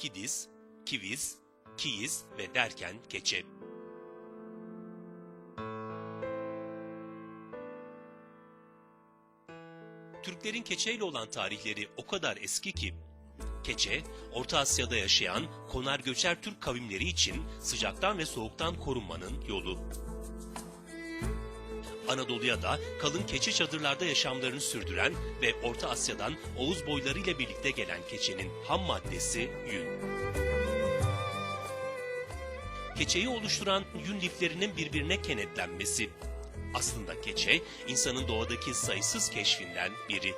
Kidiz, Kiviz, Kiyiz ve derken keçe. Türklerin keçeyle olan tarihleri o kadar eski ki, keçe, Orta Asya'da yaşayan konar göçer Türk kavimleri için sıcaktan ve soğuktan korunmanın yolu. Anadolu'ya da kalın keçe çadırlarda yaşamlarını sürdüren ve Orta Asya'dan Oğuz boylarıyla birlikte gelen keçenin ham maddesi yün. Keçeyi oluşturan yün liflerinin birbirine kenetlenmesi. Aslında keçe, insanın doğadaki sayısız keşfinden biri.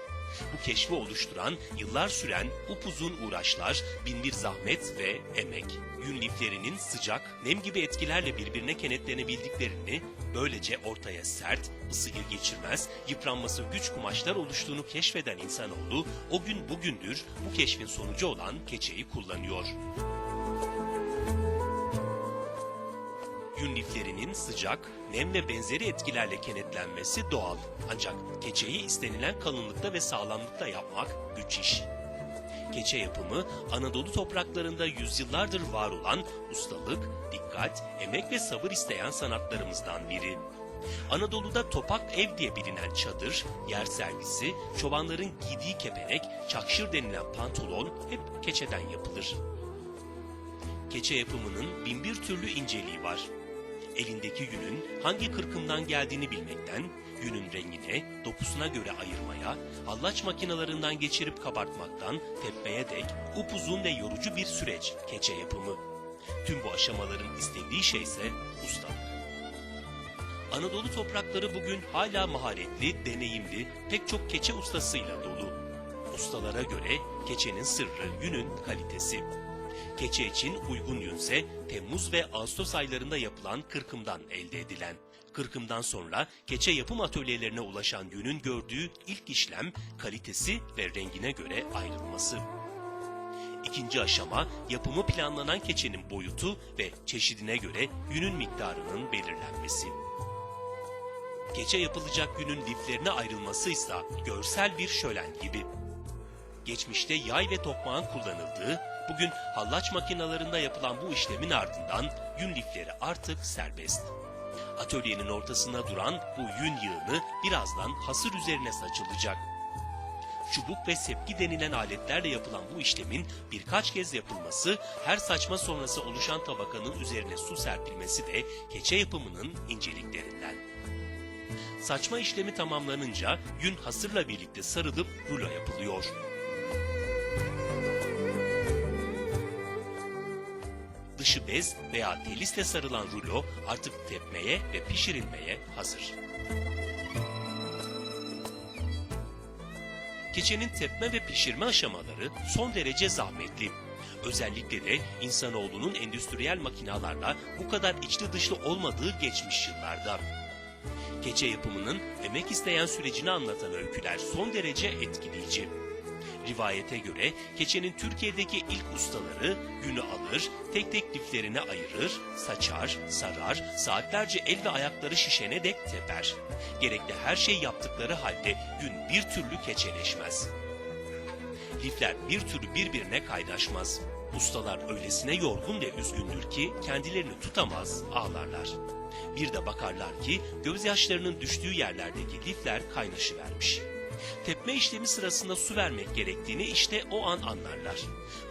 Bu keşfi oluşturan, yıllar süren upuzun uğraşlar, binbir zahmet ve emek. Yün liflerinin sıcak, nem gibi etkilerle birbirine kenetlenebildiklerini, böylece ortaya sert, ısıyı geçirmez, yıpranması güç kumaşlar oluştuğunu keşfeden insanoğlu, o gün bugündür bu keşfin sonucu olan keçeyi kullanıyor. Yün liflerinin sıcak, nem ve benzeri etkilerle kenetlenmesi doğal. Ancak keçeyi istenilen kalınlıkta ve sağlamlıkta yapmak güç iş. Keçe yapımı Anadolu topraklarında yüzyıllardır var olan ustalık, dikkat, emek ve sabır isteyen sanatlarımızdan biri. Anadolu'da topak ev diye bilinen çadır, yer servisi, çobanların giydiği kepenek, çakşır denilen pantolon hep keçeden yapılır. Keçe yapımının binbir türlü inceliği var. Elindeki yünün hangi kırkımdan geldiğini bilmekten, yünün rengine, dokusuna göre ayırmaya, hallaç makinalarından geçirip kabartmaktan tepmeye dek upuzun ve yorucu bir süreç keçe yapımı. Tüm bu aşamaların istediği şey ise ustalık. Anadolu toprakları bugün hala maharetli, deneyimli, pek çok keçe ustasıyla dolu. Ustalara göre keçenin sırrı yünün kalitesi. Keçe için uygun yünse Temmuz ve Ağustos aylarında yapılan kırkımdan elde edilen. Kırkımdan sonra keçe yapım atölyelerine ulaşan yünün gördüğü ilk işlem kalitesi ve rengine göre ayrılması. İkinci aşama yapımı planlanan keçenin boyutu ve çeşidine göre yünün miktarının belirlenmesi. Keçe yapılacak yünün liflerine ayrılması ise görsel bir şölen gibi. Geçmişte yay ve tokmağın kullanıldığı, bugün hallaç makinalarında yapılan bu işlemin ardından yün lifleri artık serbest. Atölyenin ortasında duran bu yün yığını birazdan hasır üzerine saçılacak. Çubuk ve sepki denilen aletlerle yapılan bu işlemin birkaç kez yapılması, her saçma sonrası oluşan tabakanın üzerine su serpilmesi de keçe yapımının inceliklerinden. Saçma işlemi tamamlanınca yün hasırla birlikte sarılıp rulo yapılıyor. Dışı bez veya delisle sarılan rulo artık tepmeye ve pişirilmeye hazır. Keçenin tepme ve pişirme aşamaları son derece zahmetli. Özellikle de insanoğlunun endüstriyel makinalarla bu kadar içli dışlı olmadığı geçmiş yıllarda. Keçe yapımının emek isteyen sürecini anlatan öyküler son derece etkileyici. Rivayete göre keçenin Türkiye'deki ilk ustaları yünü alır, tek tek liflerine ayırır, saçar, sarar, saatlerce el ve ayakları şişene dek teper. Gerekli her şey yaptıkları halde yün bir türlü keçeleşmez. Lifler bir türlü birbirine kaynaşmaz. Ustalar öylesine yorgun ve üzgündür ki kendilerini tutamaz, ağlarlar. Bir de bakarlar ki gözyaşlarının düştüğü yerlerdeki lifler kaynaşıvermiş. Tepme işlemi sırasında su vermek gerektiğini işte o an anlarlar.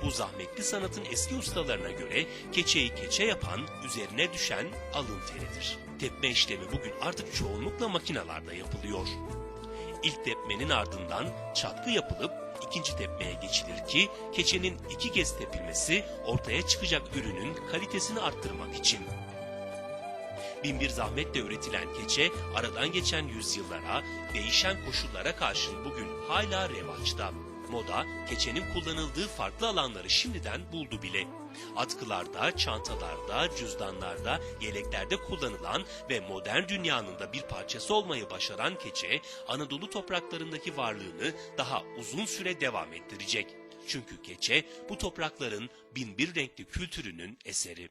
Bu zahmetli sanatın eski ustalarına göre keçeyi keçe yapan, üzerine düşen alın teridir. Tepme işlemi bugün artık çoğunlukla makinalarda yapılıyor. İlk tepmenin ardından çatkı yapılıp ikinci tepmeye geçilir ki keçenin iki kez tepilmesi ortaya çıkacak ürünün kalitesini arttırmak için. Binbir zahmetle üretilen keçe aradan geçen yüzyıllara, değişen koşullara karşın bugün hala revaçta. Moda, keçenin kullanıldığı farklı alanları şimdiden buldu bile. Atkılarda, çantalarda, cüzdanlarda, yeleklerde kullanılan ve modern dünyanın da bir parçası olmayı başaran keçe, Anadolu topraklarındaki varlığını daha uzun süre devam ettirecek. Çünkü keçe bu toprakların binbir renkli kültürünün eseri.